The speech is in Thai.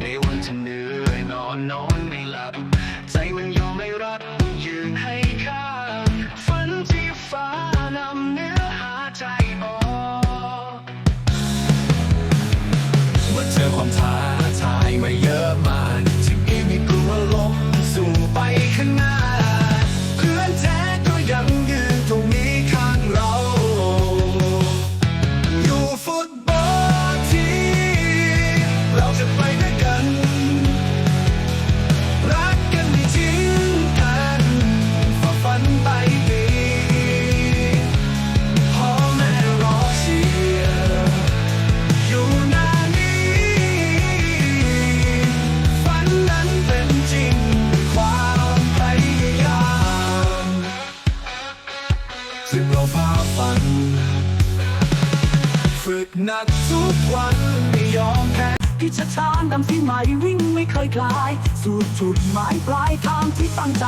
ในวันที่เหนื่อยนอนนอนไม่หลับ ใจมันยอมไม่รับยืนให้ค้างฝันที่ฟ้านำเนื้อหาใจออกเมื่อเจอความท้าทายมาเยอะมากที่มีไม่กลัวล้มสู่ไปข้างหน้า ซึ่งเราฝ่าฟัน ฝึกหนักทุกวันไม่ยอมแพ้พิชชานำที่ใหม่วิ่งไม่เคยคลาย สู่จุดหมายปลายทางที่ตั้งใจ